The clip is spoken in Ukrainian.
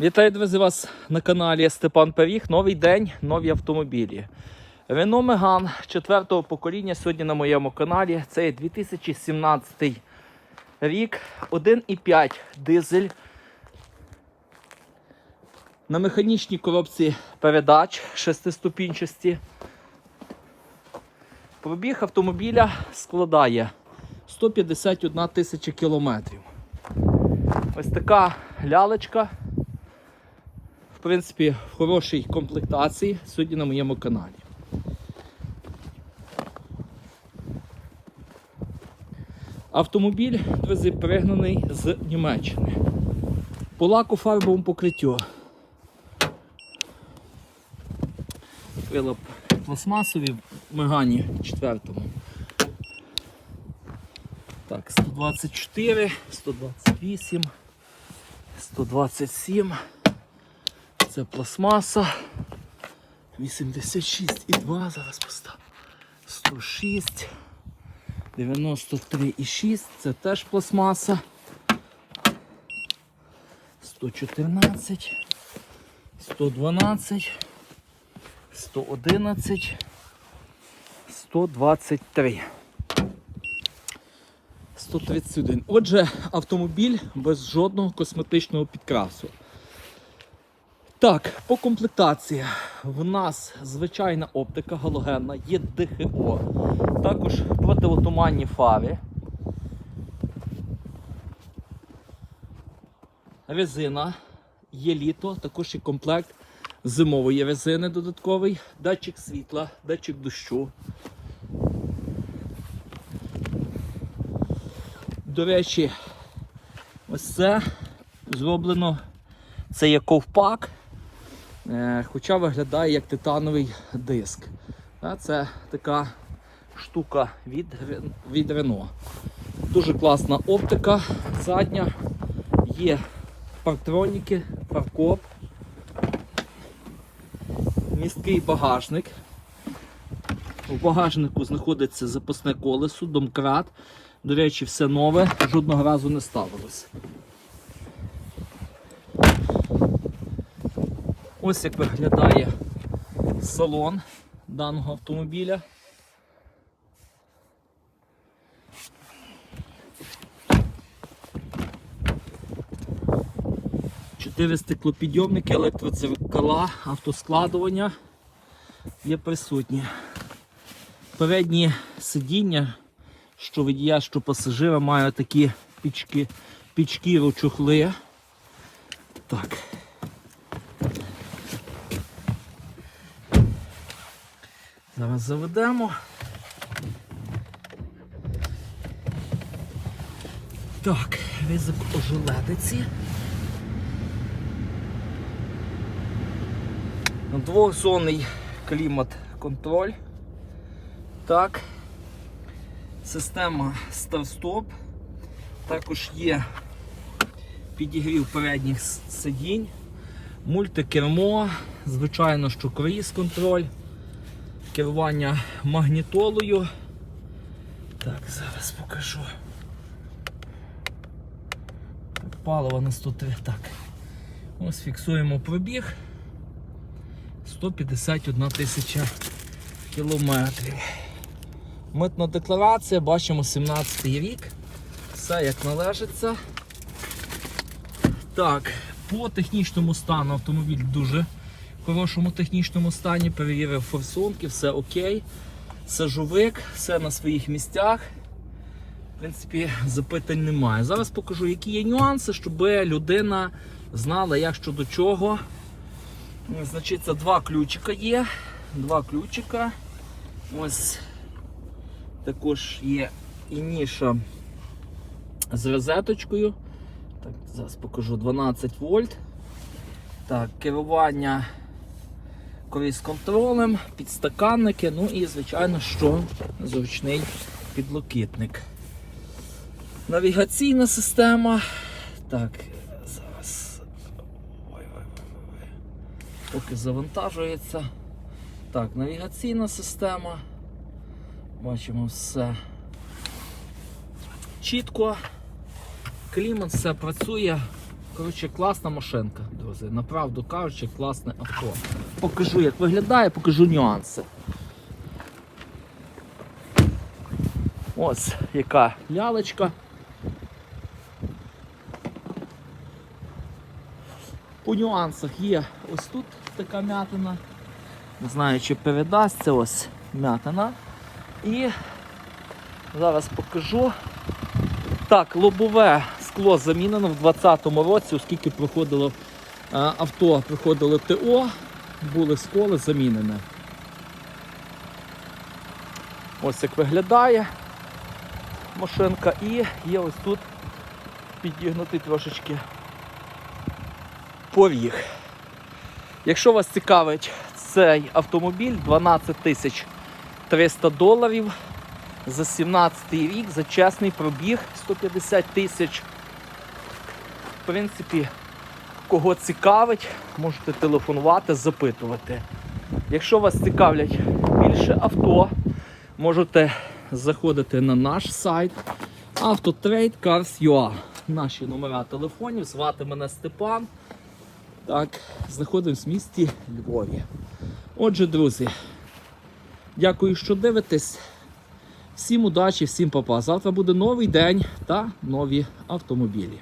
Вітаю, друзі, вас на каналі Степан Пиріг. Новий день, нові автомобілі. Renault Megane четвертого покоління сьогодні на моєму каналі. Це 2017 рік, 1,5 дизель. На механічній коробці передач шестиступінчасті. Пробіг автомобіля складає 151 тисяча кілометрів. Ось така лялечка. В принципі, в хорошій комплектації сьогодні на моєму каналі. Автомобіль, друзі, пригнаний з Німеччини. По лаку фарбовому покриттю. Крила пластмасові в Мегані 4. Так, 124, 128, 127. Це пластмаса. 86,2 зараз постав. 106. 93,6. Це теж пластмаса. 114. 112. 111. 123. 131. Отже, автомобіль без жодного косметичного підкрасу. Так, по комплектації в нас звичайна оптика галогенна, є ДХО, також противотуманні фари. Резина є літо, також і комплект зимової резини додатковий, датчик світла, датчик дощу. До речі, ось це зроблено. Це є ковпак, хоча виглядає як титановий диск. Це така штука від, від Renault. Дуже класна оптика задня. Є парктроніки, паркоп, місткий багажник. У багажнику знаходиться запасне колесо, домкрат. До речі, все нове, жодного разу не ставилось. Ось як виглядає салон даного автомобіля. Чотири стеклопідйомники, електродзеркала, автоскладування є присутні. Передні сидіння, що водія, що пасажира, має такі пічки, пічки чохли. Так. Зараз заведемо. Так, ризик ожеледиці. Двохзонний клімат-контроль. Так. Система старт-стоп. Також є підігрів передніх сидінь, мультикермо, звичайно, що круїз контроль керування магнітолою. Так, зараз покажу. Паливо на 103. Так. Ось фіксуємо пробіг. 151 тисяча кілометрів. Митна декларація, бачимо 17 рік. Все як належиться. Так, по технічному стану автомобіль дуже хорошому технічному стані. Перевірив форсунки, все окей. Сажовик, все на своїх місцях. В принципі, запитань немає. Зараз покажу, які є нюанси, щоб людина знала, як що до чого. Значить, це два ключика є. Два ключика. Ось також є і ніша з розеточкою. Так, зараз покажу 12 вольт. Так, керування круїз контролем, підстаканники, ну і, звичайно, що зручний підлокітник. Навігаційна система. Так, зараз. Ой-ой-ой. Поки завантажується. Так, навігаційна система. Бачимо все чітко. Клімат все працює. Коротше, класна машинка, друзі. Направду кажучи, класне авто. Покажу, як виглядає, покажу нюанси. Ось яка лялечка. По нюансах є ось тут така м'ятина. Не знаю, чи передасться ось м'ятина. І зараз покажу. Так, лобове скло замінено в 2020 році, оскільки проходило е, авто, проходило ТО, були сколи замінені. Ось як виглядає машинка і є ось тут підігнутий трошечки поріг. Якщо вас цікавить цей автомобіль 12 тисяч 300 доларів за 17 рік, за чесний пробіг 150 тисяч. Принципі, кого цікавить, можете телефонувати, запитувати. Якщо вас цікавлять більше авто, можете заходити на наш сайт Autotrade Cars.ua. Наші номера телефонів, звати мене Степан. Так, знаходимось в місті Львові. Отже, друзі, дякую, що дивитесь. Всім удачі, всім папа. Завтра буде новий день та нові автомобілі.